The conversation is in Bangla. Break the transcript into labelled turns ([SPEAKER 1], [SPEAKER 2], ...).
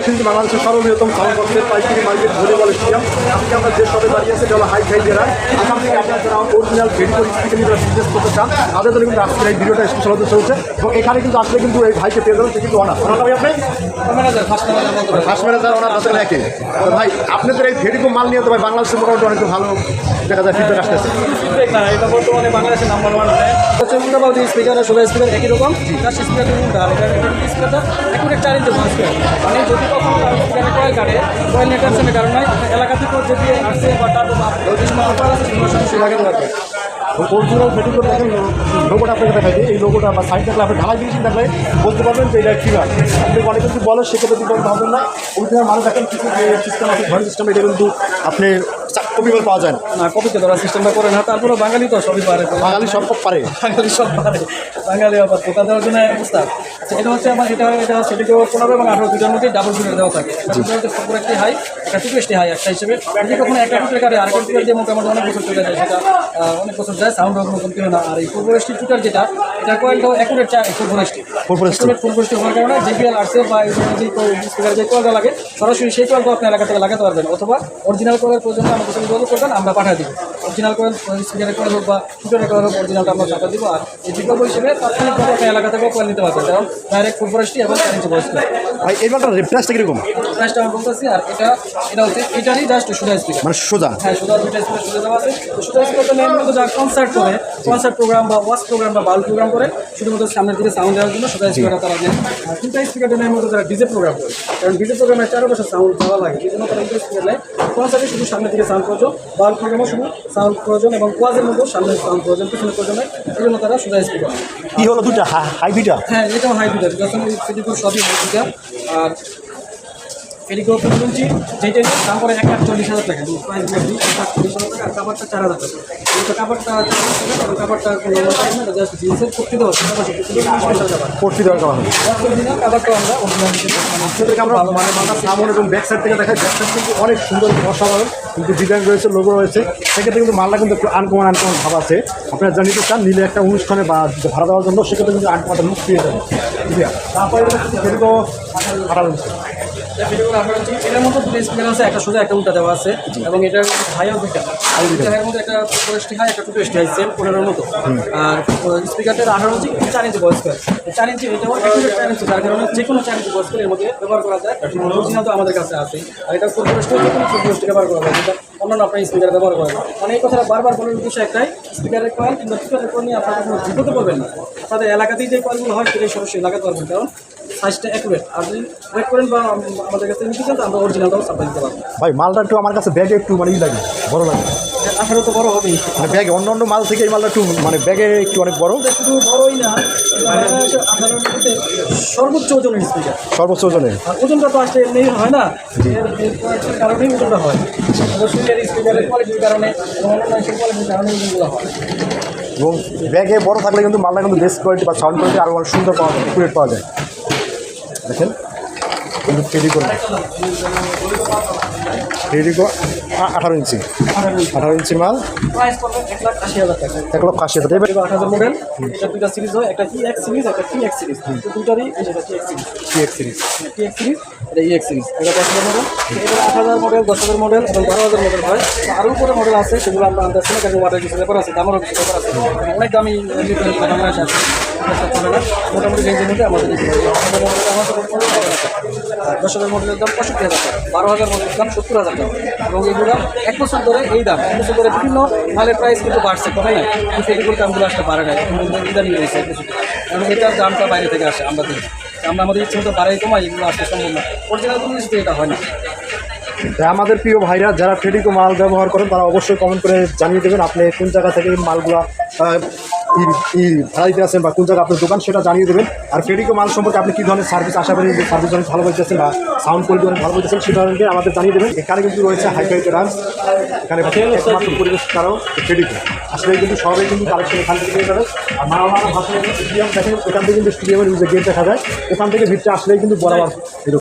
[SPEAKER 1] কিন্তু বাংলাদেশের সর্ববৃহত্তম মার্কেট ভলিবল স্টেডিয়াম আজকে আমরা যে দাঁড়িয়ে আছে এটা হলো কিন্তু এখানে কিন্তু আসলে কিন্তু এই ভাইকে পেয়ে যাবেন কিন্তু অনার অনার ভাই আপনি ফার্স্ট ভাই আপনাদের এই ভেরিকো মাল নিয়ে তো ভাই বাংলাদেশের মোটামুটি অনেক ভালো দেখা যায় ফিডব্যাক আসতেছে
[SPEAKER 2] এটা বর্তমানে বাংলাদেশের স্পিকার স্পিকার একই রকম তার স্পিকার মানে যদি কখনো স্পিকারে কয়েল কাটে কয়েল নেটেনশনের কারণে এলাকা থেকে যদি আসছে বা তার আছে
[SPEAKER 1] ঢালাই জিনিস দেখলে বলতে পারবেন যে এটা কী হয় আপনি অনেক কিছু বলে সেক্ষেত্রে কিন্তু ভাববেন না অরিজিনাল মানুষ দেখেন কিছু ঘরের সিস্টেম কিন্তু আপনি কপিবল পাওয়া যায় না।
[SPEAKER 2] কপিতে ধরা সিস্টেমটা করে না তারপরে বাঙালি তো সবই পারে
[SPEAKER 1] বাঙালি সব পারে।
[SPEAKER 2] বাঙালি সব পারে। বাঙালি আবার দোকান দেওয়ার জন্য অবস্থা আচ্ছা এটা হচ্ছে আমার এটা এটা সেটিকে পনেরো এবং আঠারো দুটার মধ্যে ডাবল ফিরে দেওয়া থাকে। দুটার মধ্যে সব একটি হাই একটা টুকরেস্টি হাই একটা হিসেবে। যদি কখনো একটা টুকরে কাটে আরেকটা টুকরে দিয়ে মোটামুটি অনেক বছর চলে যায় সেটা অনেক বছর যায় সাউন্ড কোনো কমতি হয় না। আর এই ফুলফরেস্টি টুটার যেটা এটা কয়েলটাও অ্যাকুরেট চায় ফুলফরেস্টি
[SPEAKER 1] Full-forest।
[SPEAKER 2] ফুলফরেস্টি হওয়ার কারণে জিপিএল আরসে বা যে স্পিকার যে কয়েলটা লাগে সরাসরি সেই কয়েলটা আপনি এলাকা থেকে লাগাতে পারবেন অথবা অরিজিনাল কয়েলের প্রয়োজনে আমাদের সঙ্গে যোগাযোগ করবেন আমরা পাঠিয়ে দিব। অরিজিনাল কয়েল স্পিকারের কয়েল হোক বা টুটারের কয়েল হোক অরিজিনালটা আমরা চাপা দিব। আর এই বিকল্প হিসেবে তাৎক্ষণিকভাবে আপনি এলাকা থেকেও করে নিতে পারবেন। কারণ ডাইরেক্ট ফুলফরেস্টি এবং চার ইঞ্চি বয়স
[SPEAKER 1] ভাই এই মালটার প্রাইসটা কীরকম?
[SPEAKER 2] প্রাইসটা আমি বলতেছি আর এটা এটা হচ্ছে এটারই জাস্ট সুদা স্পিকার
[SPEAKER 1] মানে সোজা।
[SPEAKER 2] হ্যাঁ সুদা দুইটা স্পিকার সুদা দেওয়া আছে। সুদা স্পিকার তো মেন মতো যা কনসার্ট করে কনসার্ট প্রোগ্রাম বা ওয়াচ প্রোগ্রাম বা বাল প্রোগ্রাম করে শুধুমাত্র সামনের দিকে সাউন্ড দেওয়ার জন্য সুদা স্পিকারটা তারা নেন আর তিনটা স্পিকারটা নেয় মতো তারা ডিজে প্রোগ্রাম করে। কারণ ডিজে প্রোগ্রামে চার বছর সাউন্ড দেওয়া লাগে। এই জন্য তারা স্পিকার নেয়। কনসার্টে শুধু সামনের দিকে সাউন্ড করছ বাল প্রোগ্রামও শুধু সাউন্ড প্রয়োজন এবং কোয়াজের মতো সামনের সাউন্ড প্রয়োজন পিছনে প্রয়োজন এই জন্য তারা সোজা স্পিকার
[SPEAKER 1] কি হলো দুটা? হাই দুইটা
[SPEAKER 2] হ্যাঁ এটাও হাই দুটা যখন সবই হাই দুটা আর ফেরিকো পঞ্চি যেটা নিয়ে দাম এক লাখ চল্লিশ হাজার টাকা প্রাইস এক লাখ চল্লিশ হাজার টাকা আর কাপড়টা চার হাজার টাকা। কিন্তু কাপড়টা চার হাজার টাকা এবং কাপড়টা কোনো জাস্ট জিন্সের কুর্তি দেওয়া কুর্তি
[SPEAKER 1] দেওয়ার কারণে
[SPEAKER 2] কাপড়টা আমরা
[SPEAKER 1] আপনাদেরকে আমরা মানে মাথার সামনে এবং ব্যাক সাইড থেকে দেখাই ব্যাক সাইড কিন্তু অনেক সুন্দর অসাধারণ। কিন্তু ডিজাইন রয়েছে লোগো রয়েছে। সেক্ষেত্রে কিন্তু মালটা কিন্তু একটু আনকমন আনকমন ভাব আছে। আপনারা যা নিতে চান নিলে একটা অনুষ্ঠানে বা ভাড়া দেওয়ার জন্য সেক্ষেত্রে কিন্তু আনকমনটা মুখ পেয়ে যাবে তারপরে কিন্তু ভাড়া রয়েছে
[SPEAKER 2] এটার মধ্যে দুটো স্পিকার আছে একটা সোজা একটা উল্টা দেওয়া আছে। এবং এটার হাইও দুইটা আর দুইটা হাইয়ের মধ্যে একটা ফরেস্টি হাই একটা টুটু হাই সেম পনেরোর মতো। আর স্পিকারটার আঠারো ইঞ্চি চার ইঞ্চি বয়স চার ইঞ্চি এটাও একুরেট চার ইঞ্চি যার কারণে যে কোনো চার ইঞ্চি এর মধ্যে ব্যবহার করা যায়। অরিজিনাল তো আমাদের কাছে আছে। আর এটা ফুল ফরেস্টি যে কোনো ব্যবহার করা যায়। যেটা অন্যান্য আপনার স্পিকার ব্যবহার করেন মানে এই কথাটা বারবার বলার উদ্দেশ্য একটাই স্পিকারের কয়েল কিংবা স্পিকারের কয়েল নিয়ে আপনারা কোনো বিপদে পড়বেন না। আপনাদের এলাকাতেই যে কয়েলগুলো হয় সেটাই সরাসরি লাগাতে পারবেন। কারণ সাইজটা অ্যাকুরেট আর যদি ওয়েট করেন বা আমাদের কাছে নিতে চান আমরা অরিজিনালটাও সাপ্লাই দিতে পারব।
[SPEAKER 1] ভাই মালটা একটু আমার কাছে ব্যাগে একটু মানে ই লাগে বড় লাগে।
[SPEAKER 2] আঠারো তো বড় হবেই।
[SPEAKER 1] মানে ব্যাগে অন্য অন্য মাল থেকে এই মালটা একটু মানে ব্যাগে একটু অনেক বড়।
[SPEAKER 2] শুধু বড়ই না সর্বোচ্চ ওজনের স্পিকার
[SPEAKER 1] সর্বোচ্চ ওজনে
[SPEAKER 2] আর ওজনটা তো আসলে এমনি হয় না কারণেই ওজনটা হয়। স্পিকারের কোয়ালিটির কারণে কোয়ালিটির কারণে ওজনগুলো হয়।
[SPEAKER 1] এবং ব্যাগে বড় থাকলে কিন্তু মালটা কিন্তু বেস্ট কোয়ালিটি বা সাউন্ড কোয়ালিটি আরও সুন্দর পাওয়া যায় পাওয়া যায়। দেখেন। কিন্তু ফেরিকো ফেরিকো আঠারো ইঞ্চি। আঠারো ইঞ্চি মাল।
[SPEAKER 2] এক লাখ আশি হাজার টাকা।
[SPEAKER 1] এক লক্ষ আশি হাজার
[SPEAKER 2] আট হাজার মডেল এটা দুটা সিরিজ হয় একটা সিরিজ একটা টি এক্স সিরিজ দুটারই সিরিজ এটা এটা দশ হাজার মডেল এটা আট হাজার মডেল দশ হাজার মডেল এবং বারো হাজার মডেল হয়। আরও উপরে মডেল আছে সেগুলো আমরা আনতে আসছি না কারণ ওয়াটার কিছু ব্যাপার আছে দামেরও কিছু ব্যাপার আছে। অনেক দামি মোটামুটি রেঞ্জের মধ্যে আমাদের দশ হাজার মডেলের দাম পঁয়ষট্টি হাজার টাকা বারো হাজার মডেলের দাম সত্তর হাজার টাকা। এবং এগুলো এক বছর ধরে এই দাম, এক বছর ধরে বিভিন্ন মালের প্রাইস কিন্তু বাড়ছে, কমে না কিন্তু এগুলোর দামগুলো আসলে বাড়ে না ইদানিং রয়েছে এক বছর কারণ এটার দামটা বাইরে থেকে আসে আমরা দেখি। আমরা আমাদের ইচ্ছে মতো বাড়াই, কমাই, এগুলো আসতে সম্ভব না। অরিজিনাল কোনো এটা হয় না।
[SPEAKER 1] আমাদের প্রিয় ভাইরা, যারা ফেডিকো মাল ব্যবহার করেন, তারা অবশ্যই কমেন্ট করে জানিয়ে দেবেন আপনি কোন জায়গা থেকে মালগুলো দিতে আছেন বা কোন জায়গায় আপনার দোকান সেটা জানিয়ে দেবেন। আর ফেডিকো মাল সম্পর্কে আপনি কী ধরনের সার্ভিস আশা করেন যে সার্ভিস অনেক ভালো বলতেছেন বা সাউন্ড কোয়ালিটি অনেক ভালো বলতেছেন সেটা আমাদের জানিয়ে দেবেন। এখানে কিন্তু রয়েছে হাইফাই ডান্স এখানে পরিবেশ কারণ ফেডিকো আসলে কিন্তু সবাই কিন্তু কালেকশন এখান থেকে পেয়ে যাবে। আর মা মারা ভাষা স্টেডিয়াম দেখেন এখান থেকে কিন্তু স্টেডিয়ামের যে গেট দেখা যায়। ওখান থেকে ভিড়টা আসলেই কিন্তু বরাবর